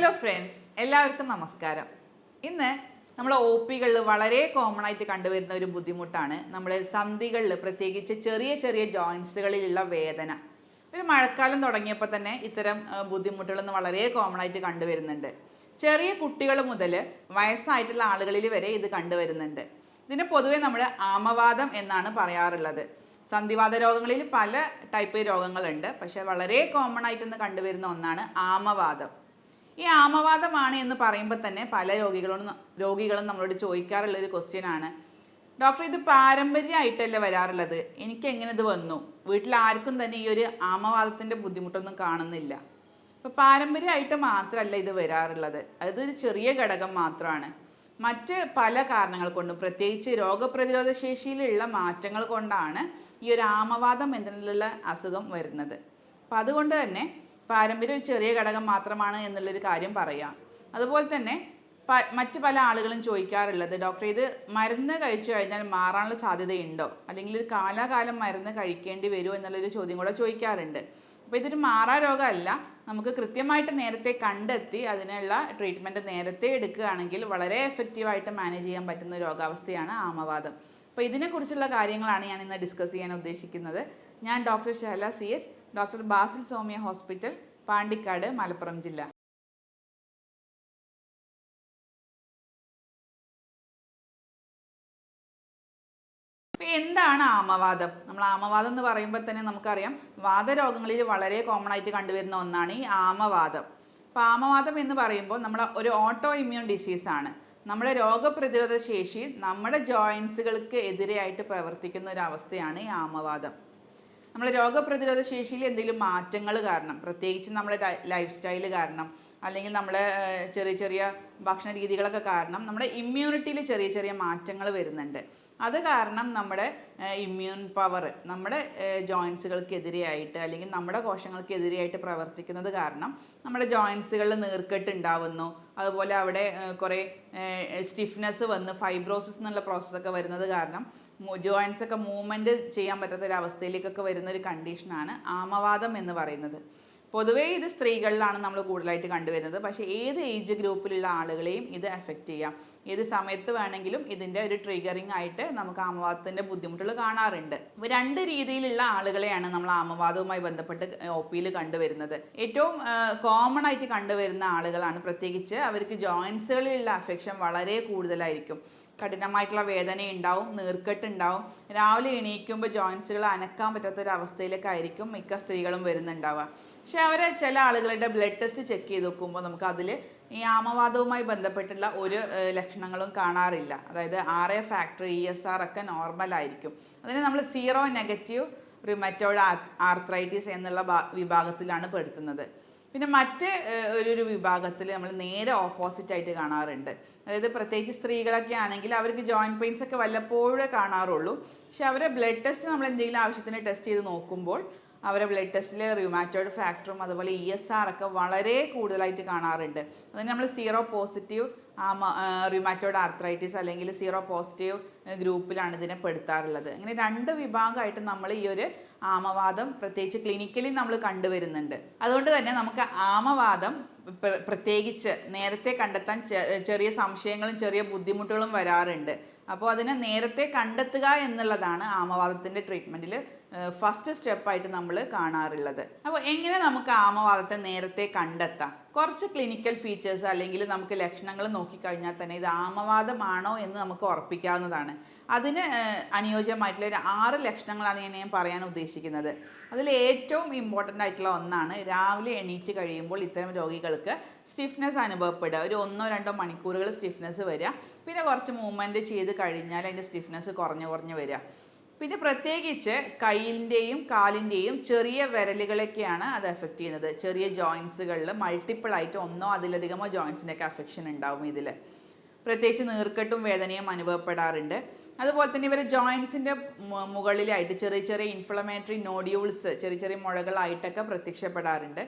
Hello friends എല്ലാവർക്കും നമസ്കാരം. ഇന്ന് നമ്മൾ ഒ പികളിൽ വളരെ കോമൺ ആയിട്ട് കണ്ടുവരുന്ന ഒരു ബുദ്ധിമുട്ടാണ് നമ്മൾ സന്ധികളിൽ പ്രത്യേകിച്ച് ചെറിയ ചെറിയ ജോയിൻസുകളിലുള്ള വേദന. ഒരു മഴക്കാലം തുടങ്ങിയപ്പോൾ തന്നെ ഇത്തരം ബുദ്ധിമുട്ടുകളൊന്നും വളരെ കോമൺ ആയിട്ട് കണ്ടുവരുന്നുണ്ട്. ചെറിയ കുട്ടികൾ മുതൽ വയസ്സായിട്ടുള്ള ആളുകളിൽ വരെ ഇത് കണ്ടുവരുന്നുണ്ട്. ഇതിനെ പൊതുവെ നമ്മൾ ആമവാദം എന്നാണ് പറയാറുള്ളത്. സന്ധിവാത രോഗങ്ങളിൽ പല ടൈപ്പ് രോഗങ്ങളുണ്ട്. പക്ഷേ വളരെ കോമൺ ആയിട്ടൊന്ന് കണ്ടുവരുന്ന ഒന്നാണ് ആമവാദം. ഈ ആമവാദമാണ് എന്ന് പറയുമ്പോൾ തന്നെ പല രോഗികളും രോഗികളും നമ്മളോട് ചോദിക്കാറുള്ള ഒരു ക്വസ്റ്റ്യൻ ആണ്. ഡോക്ടർ ഇത് പാരമ്പര്യമായിട്ടല്ലേ വരാറുള്ളത്? എനിക്ക് എങ്ങനെ ഇത് വന്നു? വീട്ടിൽ ആർക്കും തന്നെ ഈ ഒരു ആമവാദത്തിന്റെ ബുദ്ധിമുട്ടൊന്നും കാണുന്നില്ല. അപ്പോൾ പാരമ്പര്യമായിട്ട് മാത്രമല്ല ഇത് വരാറുള്ളത്. അതൊരു ചെറിയ ഘടകം മാത്രമാണ്. മറ്റ് പല കാരണങ്ങൾ കൊണ്ടും പ്രത്യേകിച്ച് രോഗപ്രതിരോധ ശേഷിയിലുള്ള മാറ്റങ്ങൾ കൊണ്ടാണ് ഈ ഒരു ആമവാദം എന്നതിലുള്ള അസുഖം വരുന്നത്. അപ്പം അതുകൊണ്ട് തന്നെ പാരമ്പര്യം ഒരു ചെറിയ ഘടകം മാത്രമാണ് എന്നുള്ളൊരു കാര്യം പറയാം. അതുപോലെ തന്നെ മറ്റ് പല ആളുകളും ചോദിക്കാറുള്ളത് ഡോക്ടർ ഇത് മരുന്ന് കഴിച്ചു കഴിഞ്ഞാൽ മാറാനുള്ള സാധ്യതയുണ്ടോ? അല്ലെങ്കിൽ ഒരു കാലാകാലം മരുന്ന് കഴിക്കേണ്ടി വരുമോ? എന്നുള്ളൊരു ചോദ്യം കൂടെ ചോദിക്കാറുണ്ട്. അപ്പോൾ ഇതൊരു മാറാ രോഗമല്ല. നമുക്ക് കൃത്യമായിട്ട് നേരത്തെ കണ്ടെത്തി അതിനുള്ള ട്രീറ്റ്മെന്റ് നേരത്തെ എടുക്കുകയാണെങ്കിൽ വളരെ എഫക്റ്റീവായിട്ട് മാനേജ് ചെയ്യാൻ പറ്റുന്ന രോഗാവസ്ഥയാണ് ആമവാദം. അപ്പോൾ ഇതിനെക്കുറിച്ചുള്ള കാര്യങ്ങളാണ് ഞാൻ ഇന്ന് ഡിസ്കസ് ചെയ്യാൻ ഉദ്ദേശിക്കുന്നത്. ഞാൻ doctor Shahala C H doctor Basil Soumya hospital Pandikkad Malappuram ജില്ല. ഇപ്പം എന്താണ് ആമവാദം? നമ്മൾ ആമവാദം എന്ന് പറയുമ്പോൾ തന്നെ നമുക്കറിയാം വാദരോഗങ്ങളിൽ വളരെ കോമൺ ആയിട്ട് കണ്ടുവരുന്ന ഒന്നാണ് ഈ ആമവാദം. അപ്പോൾ ആമവാദം എന്ന് പറയുമ്പോൾ നമ്മൾ ഒരു ഓട്ടോ ഇമ്മ്യൂൺ ഡിസീസാണ് നമ്മുടെ രോഗപ്രതിരോധ ശേഷി നമ്മുടെ ജോയിൻസുകൾക്ക് എതിരെയായിട്ട് പ്രവർത്തിക്കുന്ന ഒരു അവസ്ഥയാണ് ഈ ആമവാദം. നമ്മുടെ രോഗപ്രതിരോധ ശേഷിയിൽ എന്തെങ്കിലും മാറ്റങ്ങൾ കാരണം പ്രത്യേകിച്ച് നമ്മുടെ ലൈഫ് സ്റ്റൈൽ കാരണം അല്ലെങ്കിൽ നമ്മുടെ ചെറിയ ചെറിയ ഭക്ഷണ രീതികളൊക്കെ കാരണം നമ്മുടെ ഇമ്മ്യൂണിറ്റിയിൽ ചെറിയ ചെറിയ മാറ്റങ്ങൾ വരുന്നുണ്ട്. അത് കാരണം നമ്മുടെ ഇമ്മ്യൂൺ പവർ നമ്മുടെ ജോയിൻസുകൾക്കെതിരെയായിട്ട് അല്ലെങ്കിൽ നമ്മുടെ കോശങ്ങൾക്കെതിരെയായിട്ട് പ്രവർത്തിക്കുന്നത് കാരണം നമ്മുടെ ജോയിൻസുകളിൽ നീർക്കെട്ട് ഉണ്ടാവുന്നു അതുപോലെ അവിടെ കുറേ സ്റ്റിഫ്നെസ് വന്ന് ഫൈബ്രോസിസ് എന്നുള്ള പ്രോസസ്സൊക്കെ വരുന്നത് കാരണം ജോയിൻസ് ഒക്കെ മൂവ്മെന്റ് ചെയ്യാൻ പറ്റാത്ത ഒരു അവസ്ഥയിലേക്കൊക്കെ വരുന്ന ഒരു കണ്ടീഷനാണ് ആമവാദം എന്ന് പറയുന്നത്. പൊതുവേ ഇത് സ്ത്രീകളിലാണ് നമ്മൾ കൂടുതലായിട്ട് കണ്ടുവരുന്നത്. പക്ഷേ ഏത് ഏജ് ഗ്രൂപ്പിലുള്ള ആളുകളെയും ഇത് എഫക്റ്റ് ചെയ്യാം. ഏത് സമയത്ത് വേണമെങ്കിലും ഇതിന്റെ ഒരു ട്രിഗറിങ് ആയിട്ട് നമുക്ക് ആമവാദത്തിന്റെ ബുദ്ധിമുട്ടുകൾ കാണാറുണ്ട്. രണ്ട് രീതിയിലുള്ള ആളുകളെയാണ് നമ്മൾ ആമവാദവുമായി ബന്ധപ്പെട്ട് ഒ പിയിൽ കണ്ടുവരുന്നത്. ഏറ്റവും കോമൺ ആയിട്ട് കണ്ടുവരുന്ന ആളുകളാണ്. പ്രത്യേകിച്ച് അവർക്ക് ജോയിൻസുകളിലുള്ള അഫെക്ഷൻ വളരെ കൂടുതലായിരിക്കും. കഠിനമായിട്ടുള്ള വേദന ഉണ്ടാവും നീർക്കെട്ട് ഉണ്ടാവും രാവിലെ എണീക്കുമ്പോൾ ജോയിൻസുകൾ അനക്കാൻ പറ്റാത്ത ഒരു അവസ്ഥയിലേക്കായിരിക്കും മിക്ക സ്ത്രീകളും വരുന്നുണ്ടാവുക. പക്ഷെ അവരെ ചില ആളുകളുടെ ബ്ലഡ് ടെസ്റ്റ് ചെക്ക് ചെയ്ത് നോക്കുമ്പോൾ നമുക്ക് അതിൽ ഈ ആമവാദവുമായി ബന്ധപ്പെട്ടുള്ള ഒരു ലക്ഷണങ്ങളും കാണാറില്ല. അതായത് R A factor E S R ഒക്കെ നോർമൽ ആയിരിക്കും. അതിനെ നമ്മൾ സീറോ നെഗറ്റീവ് റിമറ്റോഡ് ആർത്രൈറ്റിസ് എന്നുള്ള വിഭാഗത്തിലാണ് പെടുത്തുന്നത്. പിന്നെ മറ്റ് ഒരു വിഭാഗത്തിൽ നമ്മൾ നേരെ ഓപ്പോസിറ്റ് ആയിട്ട് കാണാറുണ്ട്. അതായത് പ്രത്യേകിച്ച് സ്ത്രീകളൊക്കെ ആണെങ്കിൽ അവർക്ക് ജോയിന്റ് പെയിൻസ് ഒക്കെ വല്ലപ്പോഴേ കാണാറുള്ളൂ. പക്ഷെ അവരെ ബ്ലഡ് ടെസ്റ്റ് നമ്മൾ എന്തെങ്കിലും ആവശ്യത്തിന് ടെസ്റ്റ് ചെയ്ത് നോക്കുമ്പോൾ അവരെ ബ്ലഡ് ടെസ്റ്റിൽ റ്യൂമാറ്റോയിഡ് ഫാക്ടറും അതുപോലെ ഇ എസ് ആർ ഒക്കെ വളരെ കൂടുതലായിട്ട് കാണാറുണ്ട്. അതിന് നമ്മൾ സീറോ പോസിറ്റീവ് റ്യൂമാറ്റോയിഡ് ആർത്രൈറ്റിസ് അല്ലെങ്കിൽ സീറോ പോസിറ്റീവ് ഗ്രൂപ്പിലാണ് ഇതിനെ പെടുത്താറുള്ളത്. അങ്ങനെ രണ്ട് വിഭാഗമായിട്ട് നമ്മൾ ഈ ഒരു ആമവാദം പ്രത്യേകിച്ച് ക്ലിനിക്കലി നമ്മൾ കണ്ടുവരുന്നുണ്ട്. അതുകൊണ്ട് തന്നെ നമുക്ക് ആമവാദം പ്രത്യേകിച്ച് നേരത്തെ കണ്ടെത്താൻ ചെറിയ സംശയങ്ങളും ചെറിയ ബുദ്ധിമുട്ടുകളും വരാറുണ്ട്. അപ്പോൾ അതിനെ നേരത്തെ കണ്ടെത്തുക എന്നുള്ളതാണ് ആമവാദത്തിന്റെ ട്രീറ്റ്മെന്റിൽ ഫസ്റ്റ് സ്റ്റെപ്പായിട്ട് നമ്മൾ കാണാറുള്ളത്. അപ്പോൾ എങ്ങനെ നമുക്ക് ആമവാദത്തെ നേരത്തെ കണ്ടെത്താം? കുറച്ച് ക്ലിനിക്കൽ ഫീച്ചേഴ്സ് അല്ലെങ്കിൽ നമുക്ക് ലക്ഷണങ്ങൾ നോക്കിക്കഴിഞ്ഞാൽ തന്നെ ഇത് ആമവാദമാണോ എന്ന് നമുക്ക് ഉറപ്പിക്കാവുന്നതാണ്. അതിന് അനുയോജ്യമായിട്ടുള്ള ഒരു ആറ് ലക്ഷണങ്ങളാണ് ഞാൻ ഞാൻ പറയാൻ ഉദ്ദേശിക്കുന്നത്. അതിൽ ഏറ്റവും ഇമ്പോർട്ടന്റ് ആയിട്ടുള്ള ഒന്നാണ് രാവിലെ എണീറ്റ് കഴിയുമ്പോൾ ഇത്തരം രോഗികൾക്ക് സ്റ്റിഫ്നെസ് അനുഭവപ്പെടുക. ഒരു ഒന്നോ രണ്ടോ മണിക്കൂറുകൾ സ്റ്റിഫ്നെസ് വരിക. പിന്നെ കുറച്ച് മൂവ്മെന്റ് ചെയ്ത് കഴിഞ്ഞാൽ അതിന്റെ സ്റ്റിഫ്നെസ് കുറഞ്ഞു കുറഞ്ഞു വരിക. പിന്നെ പ്രത്യേകിച്ച് കയ്യിന്റെയും കാലിന്റെയും ചെറിയ വിരലുകളൊക്കെയാണ് അത് എഫക്റ്റ് ചെയ്യുന്നത്. ചെറിയ ജോയിൻസുകളിൽ മൾട്ടിപ്പിൾ ആയിട്ട് ഒന്നോ അതിലധികമോ ജോയിൻസിന്റെയൊക്കെ അഫെക്ഷൻ ഉണ്ടാവും ഇതിൽ. പ്രത്യേകിച്ച് നീർക്കെട്ടും വേദനയും അനുഭവപ്പെടാറുണ്ട്. അതുപോലെ തന്നെ ഇവരെ ജോയിൻസിന്റെ മുകളിലായിട്ട് ചെറിയ ചെറിയ ഇൻഫ്ലമേറ്ററി നോഡ്യൂൾസ് ചെറിയ ചെറിയ മുഴകളായിട്ടൊക്കെ പ്രത്യക്ഷപ്പെടാറുണ്ട്.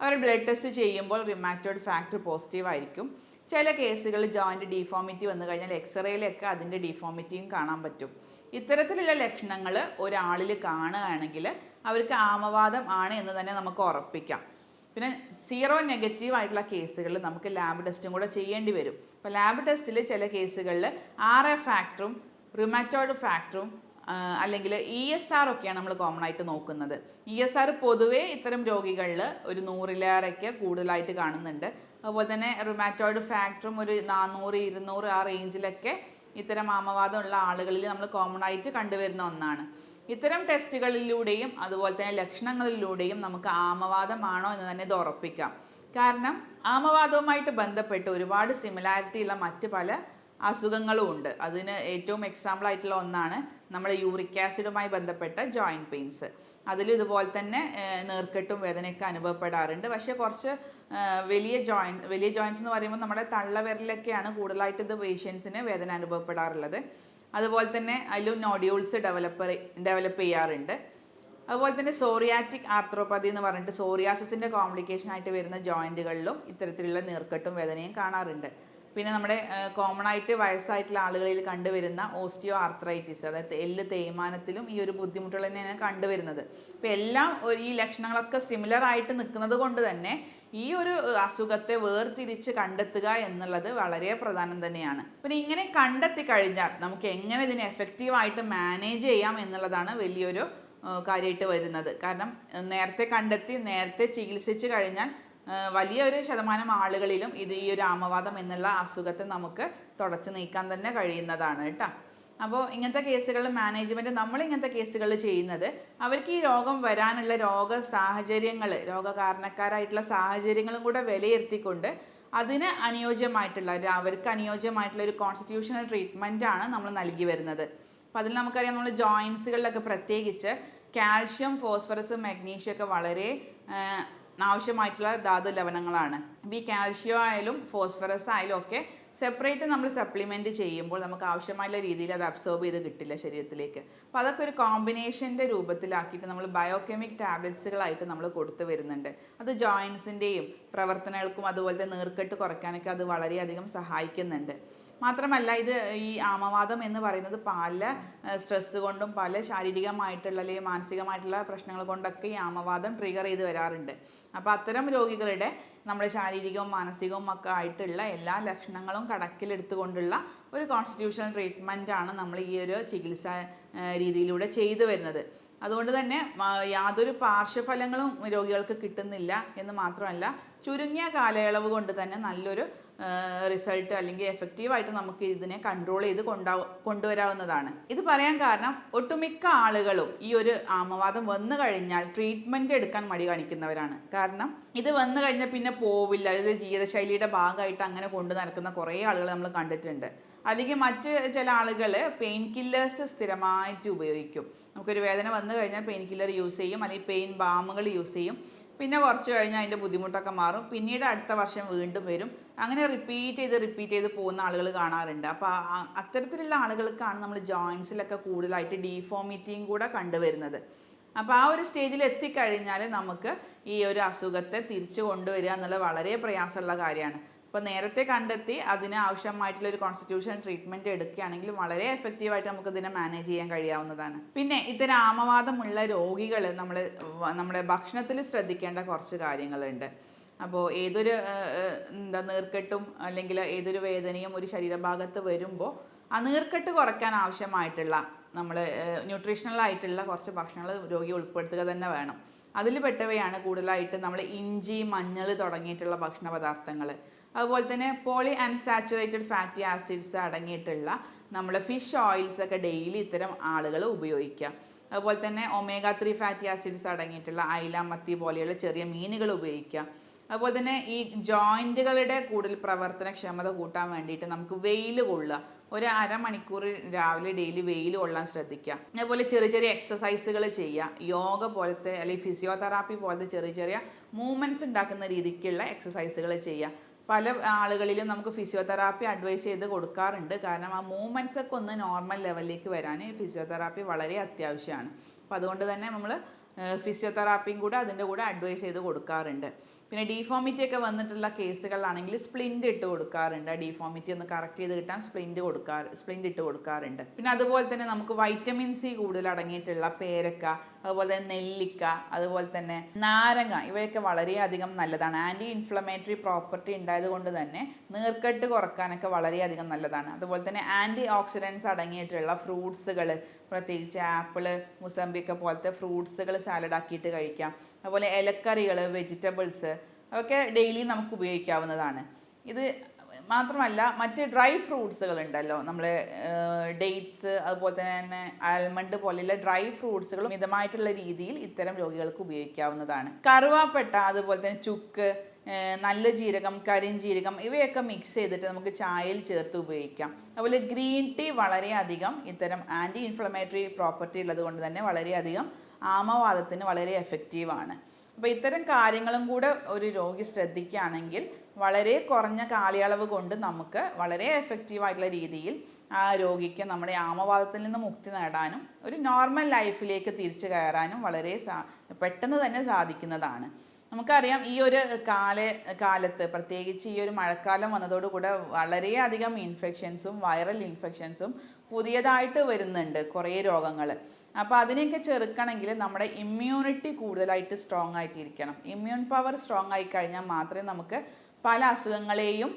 അവർ ബ്ലഡ് ടെസ്റ്റ് ചെയ്യുമ്പോൾ റിമാക്റ്റോഡ് ഫാക്ടർ പോസിറ്റീവ് ആയിരിക്കും. ചില കേസുകളിൽ ജോയിന്റ് ഡിഫോമിറ്റി വന്നു കഴിഞ്ഞാൽ എക്സ്റേയിലൊക്കെ അതിന്റെ ഡിഫോമിറ്റിയും കാണാൻ പറ്റും. ഇത്തരത്തിലുള്ള ലക്ഷണങ്ങൾ ഒരാളിൽ കാണുകയാണെങ്കിൽ അവർക്ക് ആമവാദം ആണ് എന്ന് തന്നെ നമുക്ക് ഉറപ്പിക്കാം. പിന്നെ സീറോ നെഗറ്റീവ് ആയിട്ടുള്ള കേസുകളിൽ നമുക്ക് ലാബ് ടെസ്റ്റും കൂടെ ചെയ്യേണ്ടി വരും. അപ്പോൾ ലാബ് ടെസ്റ്റിൽ ചില കേസുകളിൽ ആർ എ ഫാക്ടറും റിമാറ്റോയിഡ് ഫാക്ടറും അല്ലെങ്കിൽ ഇ എസ് ആർ ഒക്കെയാണ് നമ്മൾ കോമൺ ആയിട്ട് നോക്കുന്നത്. ഇ എസ് ആർ പൊതുവേ ഇത്തരം രോഗികളിൽ ഒരു നൂറിലേറെയൊക്കെ കൂടുതലായിട്ട് കാണുന്നുണ്ട്. അതുപോലെ തന്നെ റിമാറ്റോയിഡ് ഫാക്ടറും ഒരു നാനൂറ് ഇരുന്നൂറ് ആ റേഞ്ചിലൊക്കെ ഇത്തരം ആമവാദമുള്ള ആളുകളിൽ നമ്മൾ കോമൺ ആയിട്ട് കണ്ടുവരുന്ന ഒന്നാണ്. ഇത്തരം ടെസ്റ്റുകളിലൂടെയും അതുപോലെ തന്നെ ലക്ഷണങ്ങളിലൂടെയും നമുക്ക് ആമവാദമാണോ എന്ന് തന്നെ ഇത് ഉറപ്പിക്കാം. കാരണം ആമവാദവുമായിട്ട് ബന്ധപ്പെട്ട് ഒരുപാട് സിമിലാരിറ്റി ഉള്ള മറ്റ് പല അസുഖങ്ങളും ഉണ്ട്. അതിന് ഏറ്റവും എക്സാമ്പിൾ ആയിട്ടുള്ള ഒന്നാണ് നമ്മുടെ യൂറിക് ആസിഡുമായി ബന്ധപ്പെട്ട ജോയിന്റ് പെയിൻസ് അതിൽ ഇതുപോലെ തന്നെ നേർക്കെട്ടും വേദനയൊക്കെ അനുഭവപ്പെടാറുണ്ട്. പക്ഷേ കുറച്ച് വലിയ ജോയിന്റ് വലിയ ജോയിൻസ് എന്ന് പറയുമ്പോൾ നമ്മുടെ തള്ളവിരലൊക്കെയാണ് കൂടുതലായിട്ട് ഇത് പേഷ്യൻസിന് വേദന അനുഭവപ്പെടാറുള്ളത്. അതുപോലെ തന്നെ അതിലും നോഡ്യൂൾസ് ഡെവലപ്പർ ഡെവലപ്പ് ചെയ്യാറുണ്ട്. അതുപോലെ തന്നെ സോറിയാറ്റിക് ആർത്രോപ്പതി എന്ന് പറഞ്ഞിട്ട് സോറിയാസിന്റെ കോംപ്ലിക്കേഷൻ ആയിട്ട് വരുന്ന ജോയിന്റുകളിലും ഇത്തരത്തിലുള്ള നീർക്കെട്ടും വേദനയും കാണാറുണ്ട്. പിന്നെ നമ്മുടെ കോമൺ ആയിട്ട് വയസ്സായിട്ടുള്ള ആളുകളിൽ കണ്ടുവരുന്ന ഓസ്റ്റിയോ ആർത്രൈറ്റിസ് അതായത് എല്ല് തേയ്മാനത്തിലും ഈ ഒരു ബുദ്ധിമുട്ടുകൾ തന്നെയാണ് കണ്ടുവരുന്നത്. അപ്പോൾ എല്ലാം ഈ ലക്ഷണങ്ങളൊക്കെ സിമിലർ ആയിട്ട് നിൽക്കുന്നത് കൊണ്ട് തന്നെ ഈ ഒരു അസുഖത്തെ വേർതിരിച്ച് കണ്ടെത്തുക എന്നുള്ളത് വളരെ പ്രധാനം തന്നെയാണ്. പിന്നെ ഇങ്ങനെ കണ്ടെത്തി കഴിഞ്ഞാൽ നമുക്ക് എങ്ങനെ ഇതിനെ എഫക്റ്റീവായിട്ട് മാനേജ് ചെയ്യാം എന്നുള്ളതാണ് വലിയൊരു കാര്യമായിട്ട് വരുന്നത്. കാരണം നേരത്തെ കണ്ടെത്തി നേരത്തെ ചികിത്സിച്ച് കഴിഞ്ഞാൽ വലിയൊരു ശതമാനം ആളുകളിലും ഇത് ഈ ഒരു ആമവാദം എന്നുള്ള അസുഖത്തെ നമുക്ക് തുടച്ചു നീക്കാൻ തന്നെ കഴിയുന്നതാണ് കേട്ടോ. അപ്പോൾ ഇങ്ങനത്തെ കേസുകളിൽ മാനേജ്മെന്റ് നമ്മൾ ഇങ്ങനത്തെ കേസുകൾ ചെയ്യുന്നത് അവർക്ക് ഈ രോഗം വരാനുള്ള രോഗ സാഹചര്യങ്ങൾ രോഗകാരണക്കാരായിട്ടുള്ള സാഹചര്യങ്ങളും കൂടെ വിലയിരുത്തിക്കൊണ്ട് അതിന് അനുയോജ്യമായിട്ടുള്ള അവർക്ക് അനുയോജ്യമായിട്ടുള്ള ഒരു കോൺസ്റ്റിറ്റ്യൂഷണൽ ട്രീറ്റ്മെന്റ് ആണ് നമ്മൾ നൽകി വരുന്നത്. അപ്പോൾ അതിൽ നമുക്കറിയാം നമ്മൾ ജോയിൻസുകളിലൊക്കെ പ്രത്യേകിച്ച് കാൽഷ്യം ഫോസ്ഫറസ് മഗ്നീഷ്യം ഒക്കെ വളരെ ആവശ്യമായിട്ടുള്ള ധാതു ലവണങ്ങളാണ്. ഈ കാൽഷ്യം ആയാലും ഫോസ്ഫറസ് ആയാലും ഒക്കെ സെപ്പറേറ്റ് നമ്മൾ സപ്ലിമെന്റ് ചെയ്യുമ്പോൾ നമുക്ക് ആവശ്യമായുള്ള രീതിയിൽ അത് അബ്സോർബ് ചെയ്ത് കിട്ടില്ല ശരീരത്തിലേക്ക്. അപ്പോൾ അതൊക്കെ ഒരു കോമ്പിനേഷന്റെ രൂപത്തിലാക്കിയിട്ട് നമ്മൾ ബയോകെമിക് ടാബ്ലറ്റ്സുകളായിട്ട് നമ്മൾ കൊടുത്തു വരുന്നുണ്ട്. അത് ജോയിൻസിന്റെയും പ്രവർത്തനങ്ങൾക്കും അതുപോലെ തന്നെ നീർക്കെട്ട് കുറയ്ക്കാനൊക്കെ അത് വളരെയധികം സഹായിക്കുന്നുണ്ട്. മാത്രമല്ല ഇത് ഈ ആമവാദം എന്ന് പറയുന്നത് പല സ്ട്രെസ് കൊണ്ടും പല ശാരീരികമായിട്ടുള്ള അല്ലെങ്കിൽ മാനസികമായിട്ടുള്ള പ്രശ്നങ്ങൾ കൊണ്ടൊക്കെ ഈ ആമവാദം ട്രിഗർ ചെയ്ത് വരാറുണ്ട്. അപ്പോൾ അത്തരം രോഗികളുടെ നമ്മുടെ ശാരീരികവും മാനസികവും ഒക്കെ ആയിട്ടുള്ള എല്ലാ ലക്ഷണങ്ങളും കണക്കിലെടുത്തുകൊണ്ടുള്ള ഒരു കോൺസ്റ്റിറ്റ്യൂഷണൽ ട്രീറ്റ്മെന്റ് ആണ് നമ്മൾ ഈ ഒരു ചികിത്സാ രീതിയിലൂടെ ചെയ്തു വരുന്നത്. അതുകൊണ്ട് തന്നെ യാതൊരു പാർശ്വഫലങ്ങളും രോഗികൾക്ക് കിട്ടുന്നില്ല എന്ന് മാത്രമല്ല ചുരുങ്ങിയ കാലയളവ് കൊണ്ട് തന്നെ നല്ലൊരു റിസൾട്ട് അല്ലെങ്കിൽ എഫക്റ്റീവായിട്ട് നമുക്ക് ഇതിനെ കൺട്രോൾ ചെയ്ത് കൊണ്ടാ കൊണ്ടുവരാവുന്നതാണ്. ഇത് പറയാൻ കാരണം ഒട്ടുമിക്ക ആളുകളും ഈ ഒരു ആമവാദം വന്നു കഴിഞ്ഞാൽ ട്രീറ്റ്മെന്റ് എടുക്കാൻ മടി കാണിക്കുന്നവരാണ്. കാരണം ഇത് വന്നു കഴിഞ്ഞാൽ പിന്നെ പോവില്ല. ഇത് ജീവിതശൈലിയുടെ ഭാഗമായിട്ട് അങ്ങനെ കൊണ്ടു നടക്കുന്ന കുറേ ആളുകൾ നമ്മൾ കണ്ടിട്ടുണ്ട്. അല്ലെങ്കിൽ മറ്റ് ചില ആളുകൾ പെയിൻ കില്ലേഴ്സ് സ്ഥിരമായിട്ട് ഉപയോഗിക്കും. നമുക്കൊരു വേദന വന്നു കഴിഞ്ഞാൽ പെയിൻ കില്ലർ യൂസ് ചെയ്യും. അല്ലെങ്കിൽ പെയിൻ ബാമുകൾ യൂസ് ചെയ്യും. പിന്നെ കുറച്ച് കഴിഞ്ഞാൽ അതിന്റെ ബുദ്ധിമുട്ടൊക്കെ മാറും. പിന്നീട് അടുത്ത വർഷം വീണ്ടും വരും. അങ്ങനെ റിപ്പീറ്റ് ചെയ്ത് റിപ്പീറ്റ് ചെയ്ത് പോകുന്ന ആളുകൾ കാണാറുണ്ട്. അപ്പോൾ അത്തരത്തിലുള്ള ആളുകൾക്കാണ് നമ്മൾ ജോയിൻസിലൊക്കെ കൂടുതലായിട്ട് ഡീഫോമിറ്റിയും കൂടെ കണ്ടുവരുന്നത്. അപ്പോൾ ആ ഒരു സ്റ്റേജിൽ എത്തിക്കഴിഞ്ഞാൽ നമുക്ക് ഈ ഒരു അസുഖത്തെ തിരിച്ചു കൊണ്ടുവരിക എന്നുള്ളത് വളരെ പ്രയാസമുള്ള കാര്യമാണ്. അപ്പോൾ നേരത്തെ കണ്ടെത്തി അതിന് ആവശ്യമായിട്ടുള്ള ഒരു കോൺസ്റ്റിറ്റ്യൂഷൻ ട്രീറ്റ്മെന്റ് എടുക്കുകയാണെങ്കിൽ വളരെ എഫക്റ്റീവായിട്ട് നമുക്ക് ഇതിനെ മാനേജ് ചെയ്യാൻ കഴിയാവുന്നതാണ്. പിന്നെ ഇത്തരം ആമവാദമുള്ള രോഗികൾ നമ്മൾ നമ്മുടെ ഭക്ഷണത്തിൽ ശ്രദ്ധിക്കേണ്ട കുറച്ച് കാര്യങ്ങളുണ്ട്. അപ്പോൾ ഏതൊരു എന്താ നീർക്കെട്ടും അല്ലെങ്കിൽ ഏതൊരു വേദനയും ഒരു ശരീരഭാഗത്ത് വരുമ്പോൾ ആ നീർക്കെട്ട് കുറയ്ക്കാൻ ആവശ്യമായിട്ടുള്ള നമ്മൾ ന്യൂട്രീഷണൽ ആയിട്ടുള്ള കുറച്ച് ഭക്ഷണങ്ങൾ രോഗി ഉൾപ്പെടുത്തുക തന്നെ വേണം. അതിൽ പെട്ടവയാണ് കൂടുതലായിട്ട് നമ്മൾ ഇഞ്ചി മഞ്ഞൾ തുടങ്ങിയിട്ടുള്ള ഭക്ഷണ പദാർത്ഥങ്ങൾ അതുപോലെ തന്നെ പോളി അൺസാച്ചുറേറ്റഡ് ഫാറ്റി ആസിഡ്സ് അടങ്ങിയിട്ടുള്ള നമ്മൾ ഫിഷ് ഓയിൽസ് ഒക്കെ ഡെയിലി ഇത്തരം ആളുകൾ ഉപയോഗിക്കുക. അതുപോലെ തന്നെ ഒമേഗ ത്രീ ഫാറ്റി ആസിഡ്സ് അടങ്ങിയിട്ടുള്ള അയില മത്തി പോലെയുള്ള ചെറിയ മീനുകൾ ഉപയോഗിക്കുക. അതുപോലെ തന്നെ ഈ ജോയിന്റുകളുടെ കൂടുതൽ പ്രവർത്തനക്ഷമത കൂട്ടാൻ വേണ്ടിയിട്ട് നമുക്ക് വെയിൽ കൊള്ളുക. ഒരു അരമണിക്കൂർ രാവിലെ ഡെയിലി വെയിൽ കൊള്ളാൻ ശ്രദ്ധിക്കുക. അതുപോലെ ചെറിയ ചെറിയ എക്സസൈസുകൾ ചെയ്യുക. യോഗ പോലത്തെ അല്ലെങ്കിൽ ഫിസിയോതെറാപ്പി പോലത്തെ ചെറിയ ചെറിയ മൂവ്മെന്റ്സ് ഉണ്ടാക്കുന്ന രീതിക്കുള്ള എക്സസൈസുകൾ ചെയ്യുക. പല ആളുകളിലും നമുക്ക് ഫിസിയോതെറാപ്പി അഡ്വൈസ് ചെയ്ത് കൊടുക്കാറുണ്ട്. കാരണം ആ മൂവ്മെന്റ്സ് ഒക്കെ ഒന്ന് നോർമൽ ലെവലിലേക്ക് വരാൻ ഫിസിയോതെറാപ്പി വളരെ അത്യാവശ്യമാണ്. അപ്പോൾ അതുകൊണ്ട് തന്നെ നമ്മൾ ഫിസിയോതെറാപ്പിയും കൂടെ അതിന്റെ കൂടെ അഡ്വൈസ് ചെയ്ത് കൊടുക്കാറുണ്ട്. പിന്നെ ഡീഫോമിറ്റി ഒക്കെ വന്നിട്ടുള്ള കേസുകളാണെങ്കിൽ സ്പ്ലിന്റ് ഇട്ട് കൊടുക്കാറുണ്ട്. ഡീഫോമിറ്റി ഒന്ന് കറക്റ്റ് ചെയ്ത് കിട്ടാൻ സ്പ്ലിന്റ് കൊടുക്കാറ് സ്പ്ലിന്റ് ഇട്ട് കൊടുക്കാറുണ്ട്. പിന്നെ അതുപോലെ തന്നെ നമുക്ക് വൈറ്റമിൻ സി കൂടുതൽ അടങ്ങിയിട്ടുള്ള പേരക്ക അതുപോലെ തന്നെ നെല്ലിക്ക അതുപോലെ തന്നെ നാരങ്ങ ഇവയൊക്കെ വളരെയധികം നല്ലതാണ്. ആന്റി ഇൻഫ്ലമേറ്ററി പ്രോപ്പർട്ടി ഉണ്ടായത് കൊണ്ട് തന്നെ നീർക്കെട്ട് കുറക്കാനൊക്കെ വളരെയധികം നല്ലതാണ്. അതുപോലെ തന്നെ ആന്റി ഓക്സിഡൻസ് അടങ്ങിയിട്ടുള്ള ഫ്രൂട്ട്സുകൾ പ്രത്യേകിച്ച് ആപ്പിൾ മുസമ്പിക്ക പോലത്തെ ഫ്രൂട്ട്സുകൾ സാലഡാക്കിയിട്ട് കഴിക്കാം. അതുപോലെ ഇലക്കറികൾ വെജിറ്റബിൾസ് അതൊക്കെ ഡെയിലി നമുക്ക് ഉപയോഗിക്കാവുന്നതാണ്. ഇത് മാത്രമല്ല മറ്റ് ഡ്രൈ ഫ്രൂട്ട്സുകൾ ഉണ്ടല്ലോ നമ്മൾ ഡേറ്റ്സ് അതുപോലെ തന്നെ ആൽമണ്ട് പോലെയുള്ള ഡ്രൈ ഫ്രൂട്ട്സുകൾ മിതമായിട്ടുള്ള രീതിയിൽ ഇത്തരം രോഗികൾക്ക് ഉപയോഗിക്കാവുന്നതാണ്. കറുവാപ്പട്ട അതുപോലെ തന്നെ ചുക്ക് നല്ല ജീരകം കരിഞ്ജീരകം ഇവയൊക്കെ മിക്സ് ചെയ്തിട്ട് നമുക്ക് ചായയിൽ ചേർത്ത് ഉപയോഗിക്കാം. അതുപോലെ ഗ്രീൻ ടീ വളരെയധികം ഇത്തരം ആന്റി ഇൻഫ്ലമേറ്ററി പ്രോപ്പർട്ടി ഉള്ളത് കൊണ്ട് തന്നെ വളരെയധികം ആമവാദത്തിന് വളരെ എഫക്റ്റീവാണ് അപ്പോൾ ഇത്തരം കാര്യങ്ങളും കൂടെ ഒരു രോഗി ശ്രദ്ധിക്കുകയാണെങ്കിൽ വളരെ കുറഞ്ഞ കാലയളവ് കൊണ്ട് നമുക്ക് വളരെ എഫക്റ്റീവ് ആയിട്ടുള്ള രീതിയിൽ ആ രോഗിക്ക് നമ്മുടെ ആമവാദത്തിൽ നിന്ന് മുക്തി നേടാനും ഒരു നോർമൽ ലൈഫിലേക്ക് തിരിച്ചു കയറാനും വളരെ പെട്ടെന്ന് തന്നെ സാധിക്കുന്നതാണ്. നമുക്കറിയാം ഈ ഒരു കാല കാലത്ത് പ്രത്യേകിച്ച് ഈ ഒരു മഴക്കാലം വന്നതോടുകൂടെ വളരെയധികം ഇൻഫെക്ഷൻസും വൈറൽ ഇൻഫെക്ഷൻസും പുതിയതായിട്ട് വരുന്നുണ്ട് കുറേ രോഗങ്ങൾ അപ്പോൾ അതിനെയൊക്കെ ചെറുക്കണമെങ്കിൽ നമ്മുടെ ഇമ്മ്യൂണിറ്റി കൂടുതലായിട്ട് സ്ട്രോങ് ആയിട്ടിരിക്കണം. ഇമ്മ്യൂൺ പവർ സ്ട്രോങ് ആയി കഴിഞ്ഞാൽ മാത്രമേ നമുക്ക് പല അസുഖങ്ങളെയും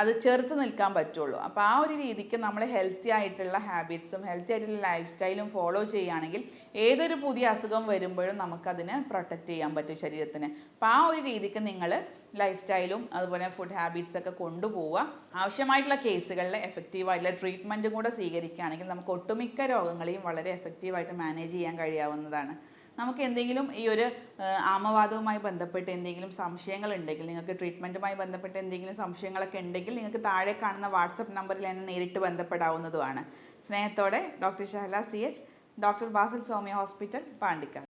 അത് ചെറുത്ത് നിൽക്കാൻ പറ്റുള്ളൂ. അപ്പോൾ ആ ഒരു രീതിക്ക് നമ്മൾ ഹെൽത്തി ആയിട്ടുള്ള ഹാബിറ്റ്സും ഹെൽത്തി ആയിട്ടുള്ള ലൈഫ് സ്റ്റൈലും ഫോളോ ചെയ്യുകയാണെങ്കിൽ ഏതൊരു പുതിയ അസുഖം വരുമ്പോഴും നമുക്കതിനെ പ്രൊട്ടക്റ്റ് ചെയ്യാൻ പറ്റും ശരീരത്തിന്. അപ്പോൾ ആ ഒരു രീതിക്ക് നിങ്ങൾ ലൈഫ് സ്റ്റൈലും അതുപോലെ ഫുഡ് ഹാബിറ്റ്സ് ഒക്കെ കൊണ്ടുപോവുക. ആവശ്യമായിട്ടുള്ള കേസുകളിൽ എഫക്റ്റീവായിട്ടുള്ള ട്രീറ്റ്മെന്റും കൂടെ സ്വീകരിക്കുകയാണെങ്കിൽ നമുക്ക് ഒട്ടുമിക്ക രോഗങ്ങളെയും വളരെ എഫക്റ്റീവായിട്ട് മാനേജ് ചെയ്യാൻ കഴിയാവുന്നതാണ്. നമുക്ക് എന്തെങ്കിലും ഈ ഒരു ആമവാദവുമായി ബന്ധപ്പെട്ട് എന്തെങ്കിലും സംശയങ്ങൾ ഉണ്ടെങ്കിൽ നിങ്ങൾക്ക് ട്രീറ്റ്മെന്റുമായി ബന്ധപ്പെട്ട് എന്തെങ്കിലും സംശയങ്ങളൊക്കെ ഉണ്ടെങ്കിൽ നിങ്ങൾക്ക് താഴെ കാണുന്ന വാട്സപ്പ് നമ്പറിൽ എന്നെ നേരിട്ട് ബന്ധപ്പെടാവുന്നതുമാണ്. സ്നേഹത്തോടെ doctor Shahala C H doctor Basil Soumya hospital Pandikkad